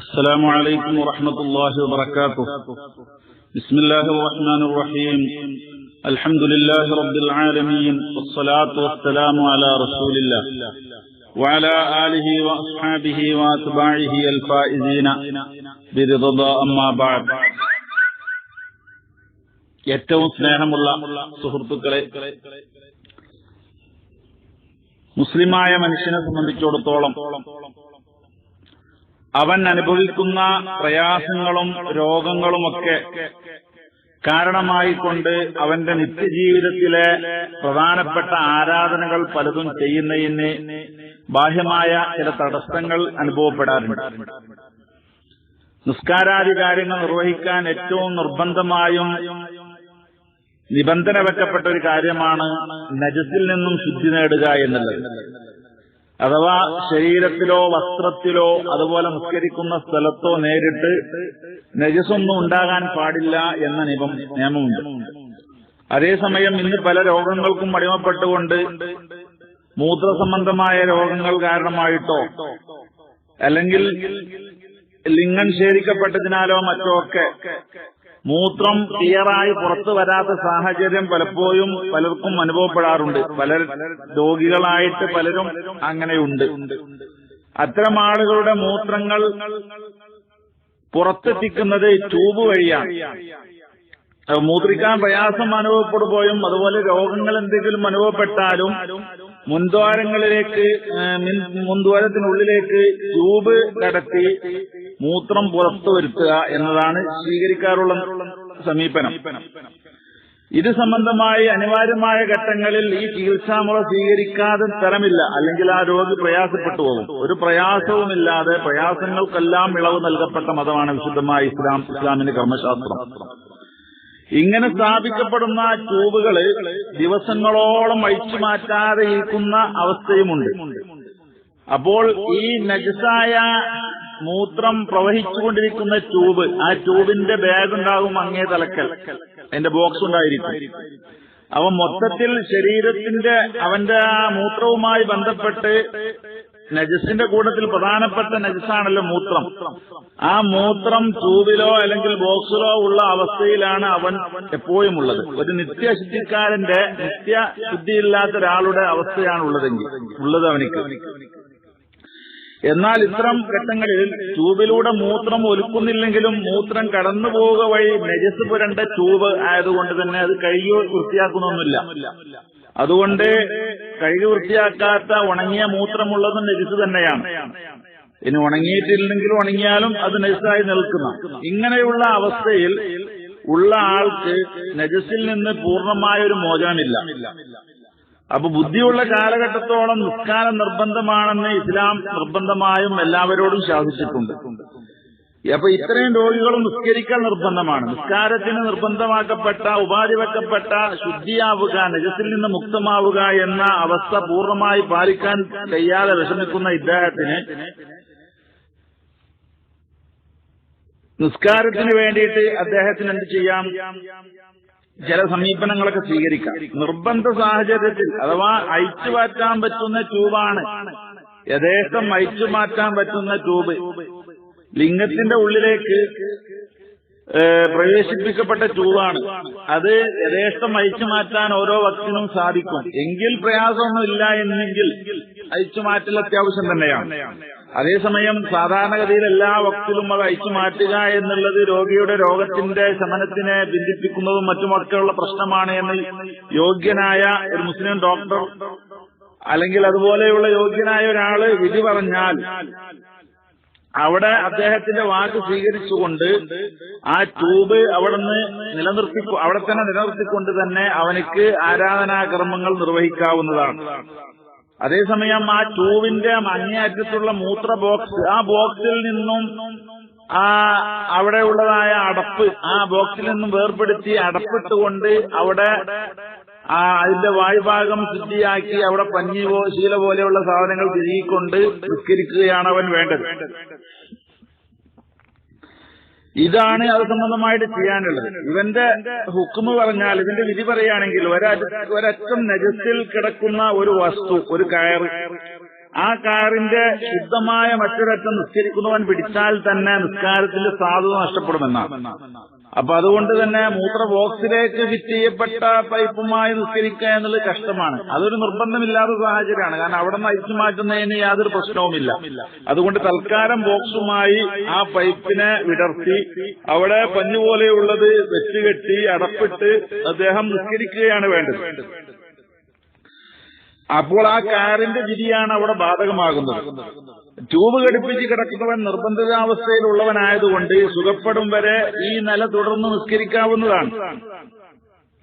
السلام عليكم ورحمة الله وبركاته بسم الله الرحمن الرحيم الحمد لله رب العالمين والصلاة والسلام على رسول الله وعلى آله وأصحابه وأتباعه الفائزين برضا أما بعد ഏറ്റവും സ്നേഹമുള്ള സുഹൃത്തുക്കളെ മുസ്ലിമായ മനുഷ്യനെ സംബന്ധിച്ചിടത്തോളം അവൻ അനുഭവിക്കുന്ന പ്രയാസങ്ങളും രോഗങ്ങളുമൊക്കെ കാരണമായിക്കൊണ്ട് അവന്റെ നിത്യജീവിതത്തിലെ പ്രധാനപ്പെട്ട ആരാധനകൾ പലതും ചെയ്യുന്നതിന് ബാഹ്യമായ ചില തടസ്സങ്ങൾ അനുഭവപ്പെടാറുണ്ട്. നിസ്കാരാദി കാര്യങ്ങൾ നിർവഹിക്കാൻ ഏറ്റവും നിർബന്ധമായും നിബന്ധന വെക്കപ്പെട്ട ഒരു കാര്യമാണ് നജസിൽ നിന്നും ശുദ്ധി നേടുക എന്നുള്ളത്. അഥവാ ശരീരത്തിലോ വസ്ത്രത്തിലോ അതുപോലെ നിസ്കരിക്കുന്ന സ്ഥലത്തോ നേരിട്ട് നജസൊന്നും ഉണ്ടാകാൻ പാടില്ല എന്ന നിയമം നിയമമുണ്ട്. അതേസമയം ഇന്ന് പല രോഗങ്ങൾക്കും അടിമപ്പെട്ടുകൊണ്ട് മൂത്രസംബന്ധമായ രോഗങ്ങൾ കാരണമായിട്ടോ അല്ലെങ്കിൽ ലിംഗം ശേഖരിക്കപ്പെട്ടതിനാലോ മറ്റോ ഒക്കെ മൂത്രം ക്ലിയറായി പുറത്തു വരാത്ത സാഹചര്യം പലപ്പോഴും പലർക്കും അനുഭവപ്പെടാറുണ്ട്. പല രോഗികളായിട്ട് പലരും അങ്ങനെയുണ്ട്. അത്തരം ആളുകളുടെ മൂത്രങ്ങൾ പുറത്തെത്തിക്കുന്നത് ട്യൂബ് വഴിയാണ്. മൂത്രിക്കാൻ പ്രയാസം അനുഭവപ്പെടുമ്പോഴും അതുപോലെ രോഗങ്ങൾ എന്തെങ്കിലും അനുഭവപ്പെട്ടാലും മുൻദ്വാരങ്ങളിലേക്ക് മുൻദ്വാരത്തിനുള്ളിലേക്ക് ട്യൂബ് കടത്തി മൂത്രം പുറത്തു വരുത്തുക എന്നതാണ് സ്വീകരിക്കാറുള്ള സമീപനം. ഇത് സംബന്ധമായി അനിവാര്യമായ ഘട്ടങ്ങളിൽ ഈ ചികിത്സാമുറ സ്വീകരിക്കാതെ തരമില്ല. അല്ലെങ്കിൽ ആ രോഗി പ്രയാസപ്പെട്ടു പോകും. ഒരു പ്രയാസവുമില്ലാതെ പ്രയാസങ്ങൾക്കെല്ലാം ഇളവ് നൽകപ്പെട്ട മതമാണ് വിശുദ്ധമായ ഇസ്ലാം ഇസ്ലാമിന്റെ കർമ്മശാസ്ത്രം. ഇങ്ങനെ സ്ഥാപിക്കപ്പെടുന്ന ട്യൂബുകൾ ദിവസങ്ങളോളം അഴിച്ചു മാറ്റാതെ ഇരിക്കുന്ന അവസ്ഥയുമുണ്ട്. അപ്പോൾ ഈ നജസായ മൂത്രം പ്രവഹിച്ചുകൊണ്ടിരിക്കുന്ന ട്യൂബ്. ആ ട്യൂബിന്റെ ബാഗ് ഉണ്ടാകും അങ്ങേ തലക്കൽ. അതിന്റെ ബോക്സ് ഉണ്ടായിരിക്കും. അവൻ മൊത്തത്തിൽ ശരീരത്തിന്റെ അവന്റെ ആ മൂത്രവുമായി ബന്ധപ്പെട്ട് നജസിന്റെ കൂട്ടത്തിൽ പ്രധാനപ്പെട്ട നജസാണല്ലോ മൂത്രം. ആ മൂത്രം ട്യൂബിലോ അല്ലെങ്കിൽ ബോക്സിലോ ഉള്ള അവസ്ഥയിലാണ് അവൻ എപ്പോഴും ഉള്ളത് ഒരു നിത്യശുദ്ധിക്കാരന്റെ നിത്യശുദ്ധിയില്ലാത്ത ഒരാളുടെ അവസ്ഥയാണ് ഉള്ളതെങ്കിൽ ഉള്ളത് അവനിക്ക്. എന്നാൽ ഇത്തരം ഘട്ടങ്ങളിൽ ട്യൂബിലൂടെ മൂത്രം ഒലുക്കുന്നില്ലെങ്കിലും മൂത്രം കടന്നു പോവുക വഴി നജസ് പുരണ്ട ട്യൂബ് ആയതുകൊണ്ട് തന്നെ അത് കഴുകി വൃത്തിയാക്കുന്നൊന്നുമില്ല. അതുകൊണ്ട് കഴുകി വൃത്തിയാക്കാത്ത ഉണങ്ങിയ മൂത്രമുള്ളത് നജസ് തന്നെയാണ്. ഇനി ഉണങ്ങിയിട്ടില്ലെങ്കിലും ഉണങ്ങിയാലും അത് നജസായി നിൽക്കുന്ന. ഇങ്ങനെയുള്ള അവസ്ഥയിൽ ഉള്ള ആൾക്ക് നജസിൽ നിന്ന് പൂർണമായ ഒരു മോചനമില്ല. അപ്പൊ ബുദ്ധിയുള്ള കാലഘട്ടത്തോളം നിസ്കാരം നിർബന്ധമാണെന്ന് ഇസ്ലാം നിർബന്ധമായും എല്ലാവരോടും ശാസിച്ചിട്ടുണ്ട്. അപ്പൊ ഇത്രയും രോഗികളും നിസ്കരിക്കാൻ നിർബന്ധമാണ്. നിസ്കാരത്തിന് നിർബന്ധമാക്കപ്പെട്ട ഉപാധി വെക്കപ്പെട്ട ശുദ്ധിയാവുക നിജത്തിൽ നിന്ന് മുക്തമാവുക എന്ന അവസ്ഥ പൂർണമായി പാലിക്കാൻ കഴിയാതെ വിഷമിക്കുന്ന ഇദ്ദേഹത്തിന് നിസ്കാരത്തിന് വേണ്ടിയിട്ട് അദ്ദേഹത്തിന് എന്ത് ചെയ്യാം? ചില സമീപനങ്ങളൊക്കെ സ്വീകരിക്കാം. നിർബന്ധ സാഹചര്യത്തിൽ അഥവാ അയച്ചു മാറ്റാൻ പറ്റുന്ന ട്യൂബാണ്. യഥേഷ്ടം അയച്ചു മാറ്റാൻ പറ്റുന്ന ട്യൂബ്. ലിംഗത്തിന്റെ ഉള്ളിലേക്ക് പ്രവേശിപ്പിക്കപ്പെട്ട ട്യൂബാണ്. അത് യഥേഷ്ടം അയച്ചു മാറ്റാൻ ഓരോ വക്തിനും സാധിക്കും. എങ്കിൽ പ്രയാസമൊന്നും ഇല്ല എന്നെങ്കിൽ അയച്ചു മാറ്റൽ അത്യാവശ്യം തന്നെയാണ്. അതേസമയം സാധാരണഗതിയിൽ എല്ലാ വക്തിലും അത് അയച്ചു മാറ്റുക എന്നുള്ളത് രോഗിയുടെ രോഗത്തിന്റെ ശമനത്തിനെ ബന്ധിപ്പിക്കുന്നതും മറ്റുമൊക്കെയുള്ള പ്രശ്നമാണ് എന്ന് യോഗ്യനായ ഒരു മുസ്ലിം ഡോക്ടർ അല്ലെങ്കിൽ അതുപോലെയുള്ള യോഗ്യനായ ഒരാൾ വിധി പറഞ്ഞാൽ അവിടെ അദ്ദേഹത്തിന്റെ വാക്ക് സ്വീകരിച്ചുകൊണ്ട് ആ ട്യൂബ് അവിടെ നിന്ന് നിലനിർത്തി അവിടെ തന്നെ നിലനിർത്തിക്കൊണ്ട് തന്നെ അവനിക്ക് ആരാധനാകർമ്മങ്ങൾ നിർവഹിക്കാവുന്നതാണ്. അതേസമയം ആ ട്യൂവിന്റെ അങ്ങേയറ്റത്തുള്ള മൂത്ര ബോക്സ് ആ ബോക്സിൽ നിന്നും ആ അവിടെ ഉള്ളതായ അടപ്പ് ആ ബോക്സിൽ നിന്നും വേർപ്പെടുത്തി അടപ്പിട്ടുകൊണ്ട് അവിടെ ആ അതിന്റെ വായുഭാഗം ശുദ്ധിയാക്കി അവിടെ പഞ്ഞി ശീല പോലെയുള്ള സാധനങ്ങൾ തിരികൊണ്ട് നിസ്കരിക്കുകയാണ് അവൻ വേണ്ടത്. ഇതാണ് അത് സംബന്ധമായിട്ട് ചെയ്യാനുള്ളത്. ഇവന്റെ ഹുക്കുമ് പറഞ്ഞാൽ ഇതിന്റെ വിധി പറയുകയാണെങ്കിൽ ഒരറ്റം നജസിൽ കിടക്കുന്ന ഒരു വസ്തു ഒരു കയർ ആ കയറിന്റെ ശുദ്ധമായ മറ്റൊരറ്റം നിസ്കരിക്കുന്നവൻ പിടിച്ചാൽ തന്നെ നിസ്കാരത്തിന്റെ സാധുത നഷ്ടപ്പെടുമെന്നാണ്. അപ്പൊ അതുകൊണ്ട് തന്നെ മൂത്ര ബോക്സിലേക്ക് ഫിറ്റ് ചെയ്യപ്പെട്ട പൈപ്പുമായി നിസ്കരിക്കുക എന്നുള്ളത് കഷ്ടമാണ്. അതൊരു നിർബന്ധമില്ലാത്ത സാഹചര്യമാണ്. കാരണം അവിടെ നിന്ന് അയച്ചു മാറ്റുന്നതിന് യാതൊരു പ്രശ്നവുമില്ല. അതുകൊണ്ട് തൽക്കാലം ബോക്സുമായി ആ പൈപ്പിനെ വിടർത്തി അവിടെ പഞ്ഞുപോലെയുള്ളത് വെച്ചുകെട്ടി അടപ്പിട്ട് അദ്ദേഹം നിസ്കരിക്കുകയാണ് വേണ്ടത്. അപ്പോൾ ആ കാറിന്റെ വിധിയാണ് അവിടെ ബാധകമാകുന്നത്. ട്യൂബ് ഘടിപ്പിച്ച് കിടക്കുന്നവൻ നിർബന്ധിതാവസ്ഥയിലുള്ളവനായതുകൊണ്ട് സുഖപ്പെടും വരെ ഈ നില തുടർന്ന് നിസ്കരിക്കാവുന്നതാണ്.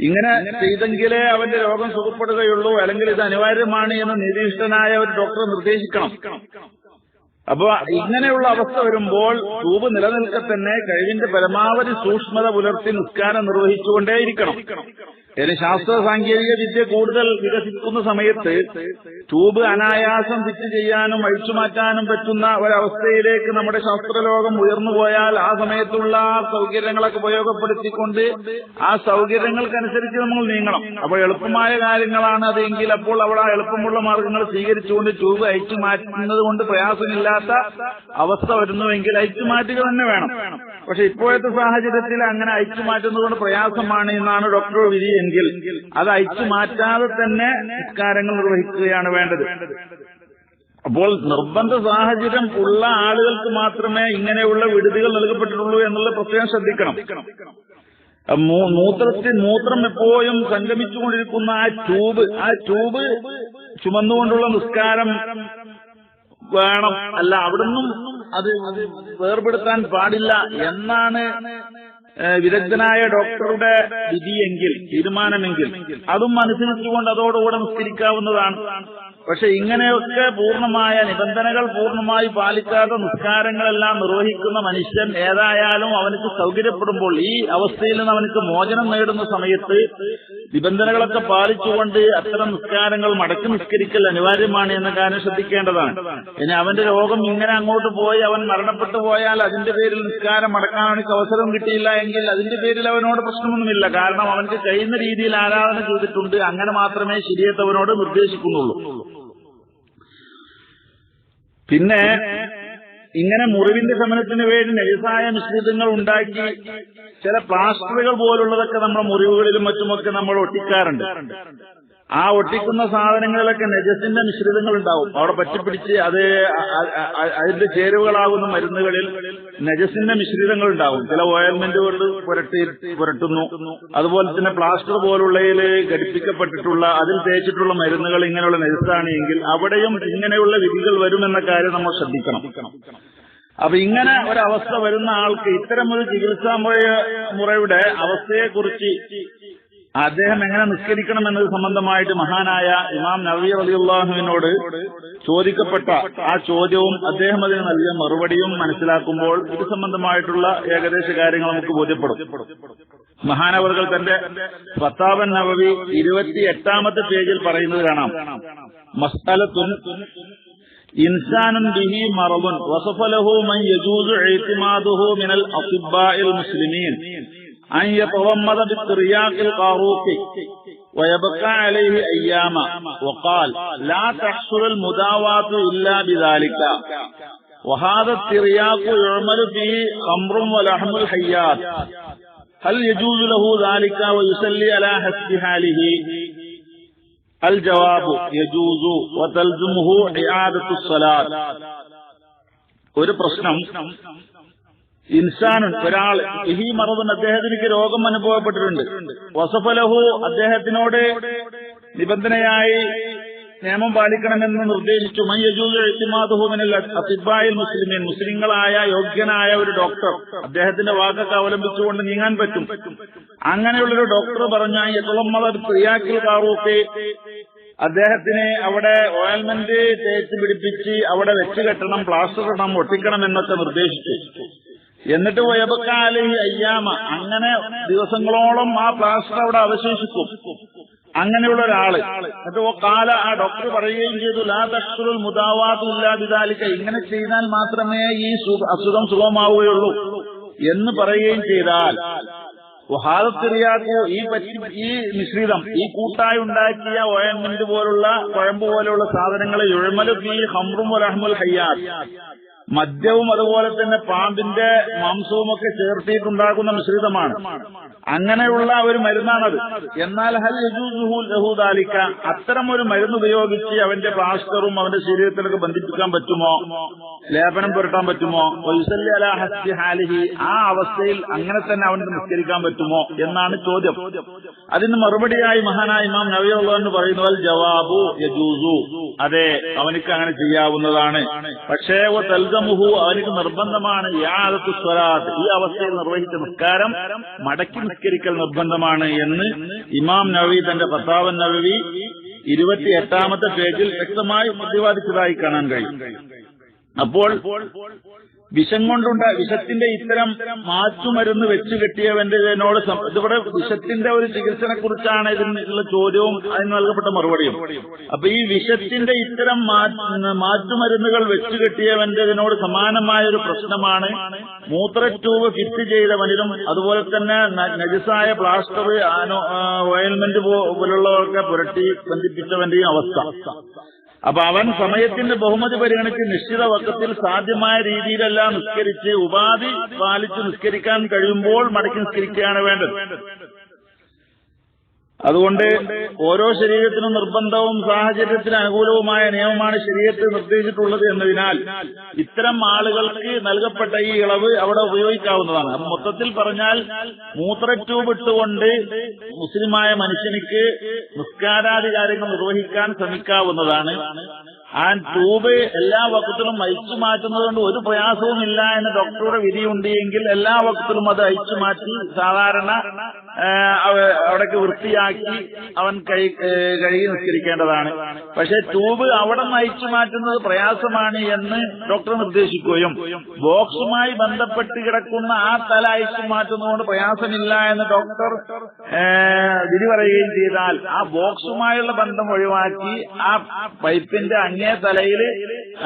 ഇങ്ങനെ ചെയ്തെങ്കിലേ അവന്റെ രോഗം സുഖപ്പെടുകയുള്ളൂ അല്ലെങ്കിൽ ഇത് അനിവാര്യമാണ് എന്ന് നിരീക്ഷിതനായ ഒരു ഡോക്ടർ നിർദ്ദേശിക്കണം. അപ്പൊ ഇങ്ങനെയുള്ള അവസ്ഥ വരുമ്പോൾ ധൂപ് നിലനിൽക്കെ തന്നെ കഴിവിന്റെ പരമാവധി സൂക്ഷ്മത പുലർത്തി നിസ്കാരം നിർവഹിച്ചുകൊണ്ടേയിരിക്കണം. ഇനി ശാസ്ത്ര സാങ്കേതിക വിദ്യ കൂടുതൽ വികസിക്കുന്ന സമയത്ത് ട്യൂബ് അനായാസം ഫിറ്റ് ചെയ്യാനും അഴിച്ചുമാറ്റാനും പറ്റുന്ന ഒരവസ്ഥയിലേക്ക് നമ്മുടെ ശാസ്ത്രലോകം ഉയർന്നുപോയാൽ ആ സമയത്തുള്ള സൗകര്യങ്ങളൊക്കെ ഉപയോഗപ്പെടുത്തിക്കൊണ്ട് ആ സൗകര്യങ്ങൾക്കനുസരിച്ച് നമ്മൾ നീങ്ങണം. അപ്പോൾ എളുപ്പമായ കാര്യങ്ങളാണ് അതെങ്കിൽ അപ്പോൾ അവിടെ ആ എളുപ്പമുള്ള മാർഗങ്ങൾ സ്വീകരിച്ചുകൊണ്ട് ട്യൂബ് അയച്ചു മാറ്റുന്നത് കൊണ്ട് പ്രയാസമില്ലാത്ത അവസ്ഥ വരുന്നുവെങ്കിൽ അയച്ചു മാറ്റുക തന്നെ വേണം. പക്ഷെ ഇപ്പോഴത്തെ സാഹചര്യത്തിൽ അങ്ങനെ അയച്ചു മാറ്റുന്നതുകൊണ്ട് പ്രയാസമാണ് എന്നാണ് ഡോക്ടർ വിധി എങ്കിൽ അത് അയച്ചു മാറ്റാതെ തന്നെ നിസ്കാരങ്ങൾ നിർവഹിക്കുകയാണ് വേണ്ടത്. അപ്പോൾ നിർബന്ധ സാഹചര്യം ഉള്ള ആളുകൾക്ക് മാത്രമേ ഇങ്ങനെയുള്ള വിടുതികൾ നൽകപ്പെട്ടിട്ടുള്ളൂ എന്നുള്ളത് പ്രത്യേകം ശ്രദ്ധിക്കണം. മൂത്രത്തിൽ മൂത്രം എപ്പോഴും സംഗമിച്ചുകൊണ്ടിരിക്കുന്ന ആ ട്യൂബ് ആ ട്യൂബ് ചുമന്നുകൊണ്ടുള്ള നിസ്കാരം വേണം. അല്ല അവിടുന്നും അത് വേർപെടുത്താൻ പാടില്ല എന്നാണ് വിദഗ്ധനായ ഡോക്ടറുടെ വിധിയെങ്കിൽ തീരുമാനമെങ്കിൽ. അതും അനുസരിച്ചുകൊണ്ട് അതോടുകൂടെ നിസ്കരിക്കാവുന്നതാണ്. പക്ഷെ ഇങ്ങനെയൊക്കെ പൂർണമായ നിബന്ധനകൾ പൂർണമായി പാലിക്കാത്ത നിസ്കാരങ്ങളെല്ലാം നിർവഹിക്കുന്ന മനുഷ്യൻ ഏതായാലും അവനക്ക് സൗകര്യപ്പെടുമ്പോൾ ഈ അവസ്ഥയിൽ നിന്ന് അവനക്ക് മോചനം നേടുന്ന സമയത്ത് നിബന്ധനകളൊക്കെ പാലിച്ചുകൊണ്ട് അത്തരം നിസ്കാരങ്ങൾ മടക്കി നിസ്കരിക്കൽ അനിവാര്യമാണ് എന്ന കാര്യം ശ്രദ്ധിക്കേണ്ടതാണ്. ഇനി അവന്റെ രോഗം ഇങ്ങനെ അങ്ങോട്ട് പോയി അവൻ മരണപ്പെട്ടു പോയാൽ അതിന്റെ പേരിൽ നിസ്കാരം മടക്കാൻ അവനിക്ക് അവസരം കിട്ടിയില്ല എങ്കിൽ അതിന്റെ പേരിൽ അവനോട് പ്രശ്നമൊന്നുമില്ല. കാരണം അവനക്ക് കഴിയുന്ന രീതിയിൽ ആരാധന ചെയ്തിട്ടുണ്ട്. അങ്ങനെ മാത്രമേ ശരിയത്തവനോട് നിർദ്ദേശിക്കുന്നുള്ളൂ. പിന്നെ ഇങ്ങനെ മുറിവിന്റെ ശമനത്തിന് വേണ്ടി നജസായ മിശ്രിതങ്ങൾ ഉണ്ടാക്കി ചില പ്ലാസ്റ്ററുകൾ പോലുള്ളതൊക്കെ നമ്മുടെ മുറിവുകളിലും മറ്റുമൊക്കെ നമ്മൾ ഒട്ടിക്കാറുണ്ട്. ആ ഒട്ടിക്കുന്ന സാധനങ്ങളിലൊക്കെ നജസിന്റെ മിശ്രിതങ്ങൾ ഉണ്ടാവും. അവിടെ പറ്റിപ്പിടിച്ച് അത് അതിന്റെ ചേരുവകളാകുന്ന മരുന്നുകളിൽ നജസിന്റെ മിശ്രിതങ്ങൾ ഉണ്ടാവും. ചില ഓയിൽമെന്റുകൾ പുരട്ടി പുരട്ടുന്നു. അതുപോലെ തന്നെ പ്ലാസ്റ്റർ പോലുള്ളതിൽ ഘടിപ്പിക്കപ്പെട്ടിട്ടുള്ള അതിൽ തേച്ചിട്ടുള്ള മരുന്നുകൾ ഇങ്ങനെയുള്ള നജസാണ് എങ്കിൽ അവിടെയും ഇങ്ങനെയുള്ള വിധികൾ വരുമെന്ന കാര്യം നമ്മൾ ശ്രദ്ധിക്കണം. അപ്പൊ ഇങ്ങനെ ഒരവസ്ഥ വരുന്ന ആൾക്ക് ഇത്തരം ഒരു ചികിത്സാ മുറ- മുറയുടെ അവസ്ഥയെക്കുറിച്ച് അദ്ദേഹം എങ്ങനെ നിസ്കരിക്കണം എന്നത് സംബന്ധമായിട്ട് മഹാനായ ഇമാം നവീർ അലിയുള്ളാഹുവിനോട് ചോദിക്കപ്പെട്ട ആ ചോദ്യവും അദ്ദേഹം അതിന് നൽകിയ മറുപടിയും മനസ്സിലാക്കുമ്പോൾ ഇത് സംബന്ധമായിട്ടുള്ള ഏകദേശ കാര്യങ്ങൾ നമുക്ക് ബോധ്യപ്പെടും. മഹാനവറുകൾ തന്റെ പത്താവൻ നവവി ഇരുപത്തി എട്ടാമത്തെ പേജിൽ പറയുന്നത് കാണാം. മസ്തലത്തുൻ ഇൻസാനുൻ ബിഹി മറബുൻ വസഫലഹു മൻ യജൂസു ഇഅ്തിമാദുഹു മിനൽ മുസ്ലിമീൻ. أن يتضمد بالترياق القاروق ويبقى عليه أياما وقال لا تحصل المداواة إلا بذلك وهذا الترياق يعمل فيه خمر ولحم الحيات هل يجوز له ذلك ويصلي على حسب حاله الجواب يجوز وتلزمه إعادة الصلاة ഒരു പ്രശ്നം ഇൻസാനുൻ ഒരാൾ ഈ മറവൻ അദ്ദേഹത്തിലേക്ക് രോഗം അനുഭവപ്പെട്ടിട്ടുണ്ട്. വസഫലഹു അദ്ദേഹത്തിനോട് നിബന്ധനയായി നിയമം പാലിക്കണമെന്ന് നിർദ്ദേശിച്ചു. മയ്യജൂമാതുഹുമിനൽ മുസ്ലിമീൻ. മുസ്ലിങ്ങളായ യോഗ്യനായ ഒരു ഡോക്ടർ. അദ്ദേഹത്തിന്റെ വാക്കൊക്കെ അവലംബിച്ചുകൊണ്ട് നീങ്ങാൻ പറ്റും. അങ്ങനെയുള്ളൊരു ഡോക്ടർ പറഞ്ഞ യത്തുളമ്മത പ്രിയാക്കിൽ കാറൂക്കെ അദ്ദേഹത്തിന് അവിടെ ഓയിൽമെന്റ് തേച്ച് പിടിപ്പിച്ച് അവിടെ വെച്ച് കെട്ടണം പ്ലാസ്റ്റർ ഇടണം ഒട്ടിക്കണം എന്നൊക്കെ നിർദ്ദേശിച്ചു. എന്നിട്ട് വയബക്കാലി അയ്യാമ. അങ്ങനെ ദിവസങ്ങളോളം ആ പ്ലാസ്റ്റർ അവിടെ അവശേഷിക്കും. അങ്ങനെയുള്ള ഒരാൾ. എന്നിട്ട് ഓ കാല ആ ഡോക്ടർ പറയുകയും ചെയ്തു ലാ തഷ്റുൽ മുദാവാത്തില്ലാതിദാലിക്ക ഇങ്ങനെ ചെയ്താൽ മാത്രമേ ഈ അസുഖം സുഖമാവുകയുള്ളൂ. എന്ന് പറയുകയും ചെയ്താൽ വഹാദത്തിറിയാക്കു ഈ പറ്റി ഈ മിശ്രിതം ഈ കൂട്ടായി ഉണ്ടാക്കിയ ഓയൻമെന്റ് പോലുള്ള കുഴമ്പ് പോലെയുള്ള സാധനങ്ങളെ എഴുമലു ഫീ ഹംറും ഹയ്യാത്ത് മദ്യവും അതുപോലെ തന്നെ പാമ്പിന്റെ മാംസവും ഒക്കെ ചേർത്തിയിട്ടുണ്ടാകുന്ന മിശ്രിതമാണ്. അങ്ങനെയുള്ള ഒരു മരുന്നാണത്. എന്നാൽ ഹൽ യജൂസുഹു ലഹു ദാലിക അത്തരം ഒരു മരുന്ന് ഉപയോഗിച്ച് അവന്റെ പ്ലാസ്റ്ററും അവന്റെ ശരീരത്തിലൊക്കെ ബന്ധിപ്പിക്കാൻ പറ്റുമോ? ലേപനം പുരട്ടാൻ പറ്റുമോ? ഹാലിഹി ആ അവസ്ഥയിൽ അങ്ങനെ തന്നെ അവന് നിസ്കരിക്കാൻ പറ്റുമോ എന്നാണ് ചോദ്യം. അതിന് മറുപടിയായി മഹാനായ ഇമാം നവിയുള്ള പറയുന്നത് ജവാബു യജൂസു. അതെ അവനിക്ക് അങ്ങനെ ചെയ്യാവുന്നതാണ്. പക്ഷേ ഓ തൽഗമുഹു അവനിക്ക് നിർബന്ധമാണ് ഈ അവസ്ഥയിൽ നിർവഹിച്ച നിസ്കാരം മടക്കി നിസ്കരിക്കൽ നിർബന്ധമാണ് എന്ന് ഇമാം നവി തന്റെ പ്രസാവൻ നവവി ഇരുപത്തി എട്ടാമത്തെ പേജിൽ വ്യക്തമായി പ്രതിപാദിച്ചതായി കാണാൻ കഴിയും. അപ്പോൾ വിഷം കൊണ്ടുണ്ട വിഷത്തിന്റെ ഇത്തരം മാറ്റുമരുന്ന് വെച്ച് കെട്ടിയവന്റെ എന്നോട് ഇതിവിടെ വിഷത്തിന്റെ ഒരു ചികിത്സനെ കുറിച്ചാണ് ഇതിനുള്ള ചോദ്യവും അതിന് നൽകപ്പെട്ട മറുപടിയും. അപ്പൊ ഈ വിഷത്തിന്റെ ഇത്തരം മാറ്റുമരുന്നുകൾ വെച്ച് കെട്ടിയവന്റെതിനോട് സമാനമായ ഒരു പ്രശ്നമാണ് മൂത്ര ട്യൂബ് ഫിറ്റ് ചെയ്തവനിലും അതുപോലെ തന്നെ നജസായ പ്ലാസ്റ്റർ ഓയിൽമെന്റ് പോലുള്ളവർക്ക് പുരട്ടി ബന്ധിപ്പിച്ചവന്റെയും അവസ്ഥ. അപ്പൊ അവൻ സമയത്തിന്റെ ബഹുമതി പരിഗണിച്ച് നിശ്ചിത വക്കത്തിൽ സാധ്യമായ രീതിയിലെല്ലാം നിസ്കരിച്ച് ഉപാധി പാലിച്ച് നിസ്കരിക്കാൻ കഴിയുമ്പോൾ മടക്കി നിസ്കരിക്കുകയാണ് വേണ്ടത്. അതുകൊണ്ട് ഓരോ ശരീരത്തിനും നിർബന്ധവും സാഹചര്യത്തിന് അനുകൂലവുമായ നിയമമാണ് ശരീരത്തിൽ നിർദ്ദേശിച്ചിട്ടുള്ളത് എന്നതിനാൽ ഇത്തരം ആളുകൾക്ക് നൽകപ്പെട്ട ഈ ഇളവ് അവിടെ ഉപയോഗിക്കാവുന്നതാണ്. മൊത്തത്തിൽ പറഞ്ഞാൽ മൂത്ര ട്യൂബ് ഇട്ടുകൊണ്ട് മുസ്ലിമായ മനുഷ്യനിക്ക് നിസ്കാരാധികാരങ്ങൾ നിർവഹിക്കാൻ ശ്രമിക്കാവുന്നതാണ്. ആ ട്യൂബ് എല്ലാ വക്കത്തിലും അയച്ചു മാറ്റുന്നത് കൊണ്ട് ഒരു പ്രയാസവും ഇല്ല എന്ന് ഡോക്ടറുടെ വിധിയുണ്ട് എങ്കിൽ എല്ലാ വക്കത്തിലും അത് അയച്ചു മാറ്റി സാധാരണ അവിടേക്ക് വൃത്തിയാക്കി അവൻ കൈ കഴുകി നിസ്കരിക്കേണ്ടതാണ്. പക്ഷെ ട്യൂബ് അവിടെ നിന്ന് അയച്ചു മാറ്റുന്നത് പ്രയാസമാണ് എന്ന് ഡോക്ടർ നിർദ്ദേശിക്കുകയും ബോക്സുമായി ബന്ധപ്പെട്ട് കിടക്കുന്ന ആ തല അയച്ചു മാറ്റുന്നതുകൊണ്ട് പ്രയാസമില്ല എന്ന് ഡോക്ടർ വിധി പറയുകയും ചെയ്താൽ ആ ബോക്സുമായുള്ള ബന്ധം ഒഴിവാക്കി ആ പൈപ്പിന്റെ അങ്ങേ തലയിൽ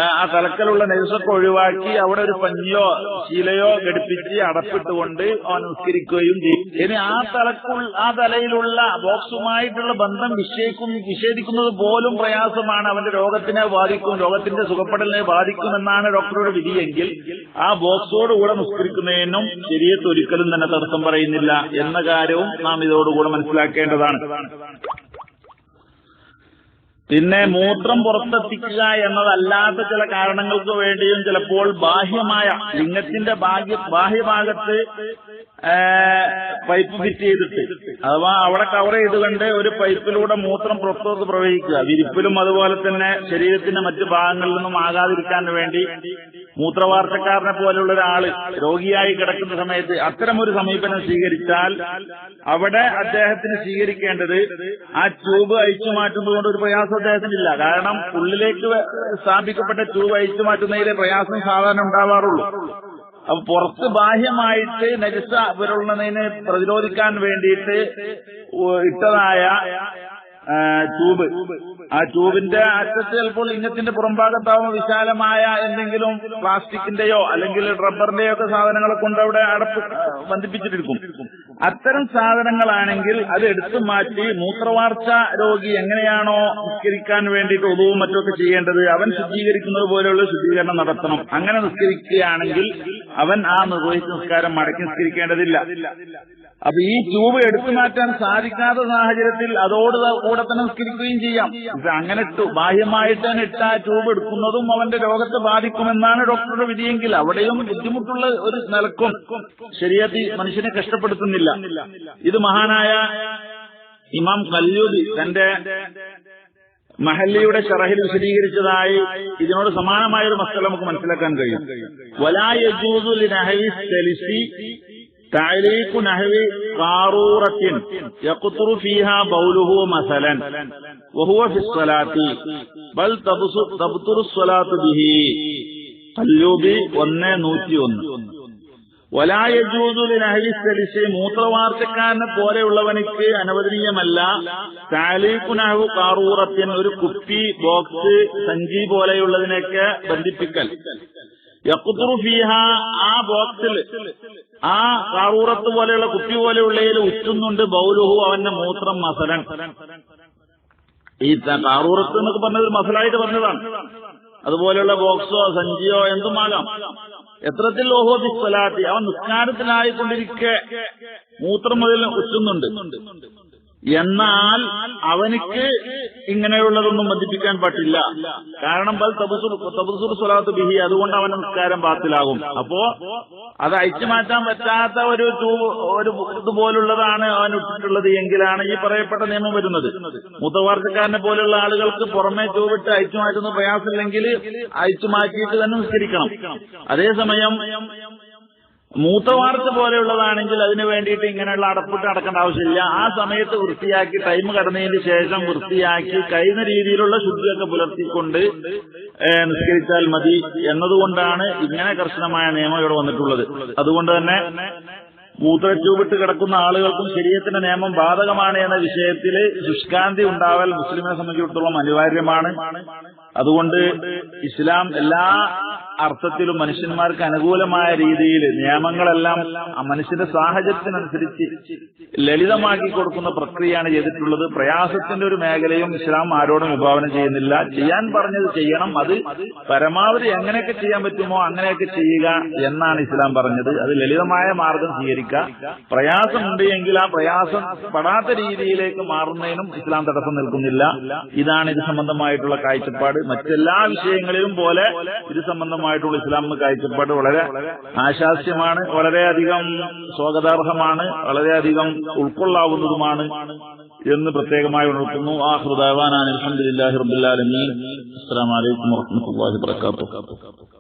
ആ തലക്കലുള്ള നെയ്സൊക്കെ ഒഴിവാക്കി അവിടെ ഒരു പഞ്ഞിയോ ശീലയോ ഘടിപ്പിച്ച് അടപ്പിട്ടുകൊണ്ട് അവൻ നിസ്കരിക്കുകയും ചെയ്യും ഇനി ആ തലക്കുൾ ആ തലയിലുള്ള ബോക്സുമായിട്ടുള്ള ബന്ധം നിശ്ചയിക്കും നിഷേധിക്കുന്നത് പോലും പ്രയാസമാണ്. അവന്റെ രോഗത്തിനെ ബാധിക്കും രോഗത്തിന്റെ സുഖപ്പെടലിനെ ബാധിക്കുമെന്നാണ് ഡോക്ടറുടെ വിധിയെങ്കിൽ ആ ബോക്സോടുകൂടെ നിസ്കരിക്കുന്നതിനും ശരീരത്ത് ഒരിക്കലും തന്നെ തടസ്സം പറയുന്നില്ല എന്ന കാര്യവും നാം ഇതോടുകൂടെ മനസ്സിലാക്കേണ്ടതാണ്. പിന്നെ മൂത്രം പുറത്തെത്തിക്കുക എന്നതല്ലാത്ത ചില കാരണങ്ങൾക്ക് വേണ്ടിയും ചിലപ്പോൾ ബാഹ്യമായ ലിംഗത്തിന്റെ ബാഹ്യ ബാഹ്യഭാഗത്ത് പൈപ്പ് ഫിറ്റ് ചെയ്തിട്ട്. അഥവാ അവിടെ കവർ ചെയ്തുകൊണ്ട് ഒരു പൈപ്പിലൂടെ മൂത്രം പുറത്തോട്ട് പ്രവഹിക്കുക. വിരിപ്പിലും അതുപോലെ തന്നെ ശരീരത്തിന്റെ മറ്റു ഭാഗങ്ങളിൽ നിന്നും ആകാതിരിക്കാൻ വേണ്ടി മൂത്രവാർത്തക്കാരനെ പോലുള്ള ഒരാൾ രോഗിയായി കിടക്കുന്ന സമയത്ത് അത്തരം ഒരു സമീപനം സ്വീകരിച്ചാൽ അവിടെ അദ്ദേഹത്തിന് സ്വീകരിക്കേണ്ടത് ആ ട്യൂബ് അഴിച്ചു മാറ്റുന്നതുകൊണ്ട് ഒരു പ്രയാസം അദ്ദേഹത്തിനില്ല. കാരണം ഉള്ളിലേക്ക് സ്ഥാപിക്കപ്പെട്ട ട്യൂബ് അഴിച്ചു മാറ്റുന്നതിലെ പ്രയാസം സാധാരണ ഉണ്ടാവാറുള്ളൂ. അപ്പൊ പുറത്ത് ബാഹ്യമായിട്ട് നജസ പുരളുന്നതിനെ പ്രതിരോധിക്കാൻ വേണ്ടിയിട്ട് ഇട്ടതായ ട്യൂബ്. ആ ട്യൂബിന്റെ അറ്റത്ത് ചിലപ്പോൾ ഇന്നത്തിന്റെ പുറംഭാഗത്താവുമ്പോൾ വിശാലമായ എന്തെങ്കിലും പ്ലാസ്റ്റിക്കിന്റെയോ അല്ലെങ്കിൽ റബ്ബറിന്റെയോ ഒക്കെ സാധനങ്ങളെ കൊണ്ട് അവിടെ അടപ്പ് ബന്ധിപ്പിച്ചിട്ടിരിക്കും. അത്തരം സാധനങ്ങളാണെങ്കിൽ അത് എടുത്തു മാറ്റി മൂത്രവാർച്ച രോഗി എങ്ങനെയാണോ നിസ്കരിക്കാൻ വേണ്ടിയിട്ട് ഒതുവും മറ്റൊക്കെ ചെയ്യേണ്ടത് അവൻ ശുദ്ധീകരിക്കുന്നത് പോലെയുള്ള ശുദ്ധീകരണം നടത്തണം. അങ്ങനെ നിസ്കരിക്കുകയാണെങ്കിൽ അവൻ ആ നിർവഹിച്ച നിസ്കാരം മടക്കി നിസ്കരിക്കേണ്ടതില്ല. അപ്പൊ ഈ ട്യൂബ് എടുത്തു മാറ്റാൻ സാധിക്കാത്ത സാഹചര്യത്തിൽ അതോട് കൂടെ തന്നെ നിസ്കരിക്കുകയും ചെയ്യാം. ഇത് അങ്ങനെ ഇട്ടു. ബാഹ്യമായിട്ട് തന്നെ ഇട്ട ആ ട്യൂബ് എടുക്കുന്നതും അവന്റെ രോഗത്തെ ബാധിക്കുമെന്നാണ് ഡോക്ടറുടെ വിധിയെങ്കിൽ അവിടെയും ബുദ്ധിമുട്ടുള്ള ഒരു നിലക്കും ശരിയാത്തി മനുഷ്യനെ കഷ്ടപ്പെടുത്തുന്നില്ല. ഇത് മഹാനായ ഇമാം കല്യൂരി തന്റെ മഹല്ലിയുടെ ഷറഹിൽ വിശദീകരിച്ചതായി ഇതിനോട് സമാനമായ ഒരു മസ്തല നമുക്ക് മനസ്സിലാക്കാൻ കഴിയും. വലായജൂസു تعليق نحو قارورة يقطر فيها بوله مثلا وهو في الصلاة بل تبص- تبطل الصلاة به കല്യൂബി ഒന്ന് നൂറ്റി ഒന്ന് വലായജൂതുലി നഹരിസലിച്ച് മൂത്രവാർച്ചക്കാരനെ പോലെയുള്ളവനിക്ക് അനുവദനീയമല്ല താലീഖുനഹു കാറൂറത്തിൻ ഒരു കുപ്പി ബോക്സ് സഞ്ചി പോലെയുള്ളതിനൊക്കെ ബന്ധിപ്പിക്കൽ യക്കുത്തുറു ഫീഹ ആ ബോക്സിൽ ആ കാറൂറത്ത് പോലെയുള്ള കുപ്പി പോലെയുള്ളതിൽ ഉറ്റുന്നുണ്ട് ബൗലുഹു അവന്റെ മൂത്രം മസലൻ. ഈ കാറൂറത്ത് എന്നൊക്കെ പറഞ്ഞത് മസലായിട്ട് പറഞ്ഞതാണ്. അതുപോലെയുള്ള ബോക്സോ സഞ്ചിയോ എന്തുമാകാം. എത്രത്തിൽ ഓഹോ ബിസ്വലാത്തി അവൻ നിസ്കാരത്തിലായിക്കൊണ്ടിരിക്കെ മൂത്രം മുതൽ ഉറ്റുന്നുണ്ട്. എന്നാൽ അവനിക്ക് ഇങ്ങനെയുള്ളതൊന്നും ബന്ധിപ്പിക്കാൻ പറ്റില്ല കാരണം തപസു തപസുർ സ്വലാത്ത് ബിഹി അതുകൊണ്ട് അവൻ നിസ്കാരം പാത്തിലാകും അപ്പോ അത് അയച്ചു മാറ്റാൻ പറ്റാത്ത ഒരു ഒരു ഇതുപോലുള്ളതാണ് അവൻ ഇട്ടിട്ടുള്ളത് എങ്കിലാണ് ഈ പറയപ്പെട്ട നിയമം വരുന്നത്. മൂത്തവാർത്തക്കാരനെ പോലുള്ള ആളുകൾക്ക് പുറമെ ചൂവിട്ട് അയച്ചു മാറ്റുന്ന പ്രയാസമില്ലെങ്കിൽ അയച്ചു മാറ്റിയിട്ട് തന്നെ നിസ്കരിക്കണം. അതേസമയം മൂത്രവാർത്ത പോലെയുള്ളതാണെങ്കിൽ അതിന് വേണ്ടിയിട്ട് ഇങ്ങനെയുള്ള അടപ്പിട്ട് അടക്കേണ്ട ആവശ്യമില്ല. ആ സമയത്ത് വൃത്തിയാക്കി ടൈം കടന്നതിന് ശേഷം വൃത്തിയാക്കി കഴിയുന്ന രീതിയിലുള്ള ശുദ്ധിയൊക്കെ പുലർത്തിക്കൊണ്ട് നിസ്കരിച്ചാൽ മതി എന്നതുകൊണ്ടാണ് ഇങ്ങനെ കർശനമായ നിയമം ഇവിടെ വന്നിട്ടുള്ളത്. അതുകൊണ്ട് തന്നെ മൂത്രച്ചൂവിട്ട് കിടക്കുന്ന ആളുകൾക്കും ശരീരത്തിന്റെ നിയമം ബാധകമാണ് എന്ന വിഷയത്തിൽ ശുഷ്കാന്തി ഉണ്ടാവൽ മുസ്ലിമിനെ സംബന്ധിച്ചിടത്തോളം അനിവാര്യമാണ്. അതുകൊണ്ട് ഇസ്ലാം എല്ലാ അർത്ഥത്തിലും മനുഷ്യന്മാർക്ക് അനുകൂലമായ രീതിയിൽ നിയമങ്ങളെല്ലാം മനുഷ്യന്റെ സാഹചര്യത്തിനനുസരിച്ച് ലളിതമാക്കി കൊടുക്കുന്ന പ്രക്രിയയാണ് ചെയ്തിട്ടുള്ളത്. പ്രയാസത്തിന്റെ ഒരു മേഖലയും ഇസ്ലാം ആരോടും വിഭാവനം ചെയ്യുന്നില്ല. ചെയ്യാൻ പറഞ്ഞത് ചെയ്യണം. അത് പരമാവധി എങ്ങനെയൊക്കെ ചെയ്യാൻ പറ്റുമോ അങ്ങനെയൊക്കെ ചെയ്യുക എന്നാണ് ഇസ്ലാം പറഞ്ഞത്. അത് ലളിതമായ മാർഗം സ്വീകരിക്കുക. പ്രയാസമുണ്ട് എങ്കിൽ ആ പ്രയാസം പെടാത്ത രീതിയിലേക്ക് മാറുന്നതിനും ഇസ്ലാം തടസ്സം നിൽക്കുന്നില്ല. ഇതാണ് ഇത് സംബന്ധമായിട്ടുള്ള കാഴ്ചപ്പാട്. മറ്റെല്ലാ വിഷയങ്ങളിലും പോലെ ഇത് സംബന്ധമായിട്ടുള്ള ഇസ്ലാം കാഴ്ചപ്പാട് വളരെ ആശാസ്യമാണ് വളരെയധികം സ്വാഗതാർഹമാണ് വളരെയധികം ഉൾക്കൊള്ളാവുന്നതുമാണ് എന്ന് പ്രത്യേകമായി ഉണർത്തുന്നു. ആ ഹൃദയവാനാൻ അലഹമുല്ലാഹി റബുല്ലാലമീൻ അസ്സാം വലൈക്കും വാഹമത്തല്ലാഹി വാത്തു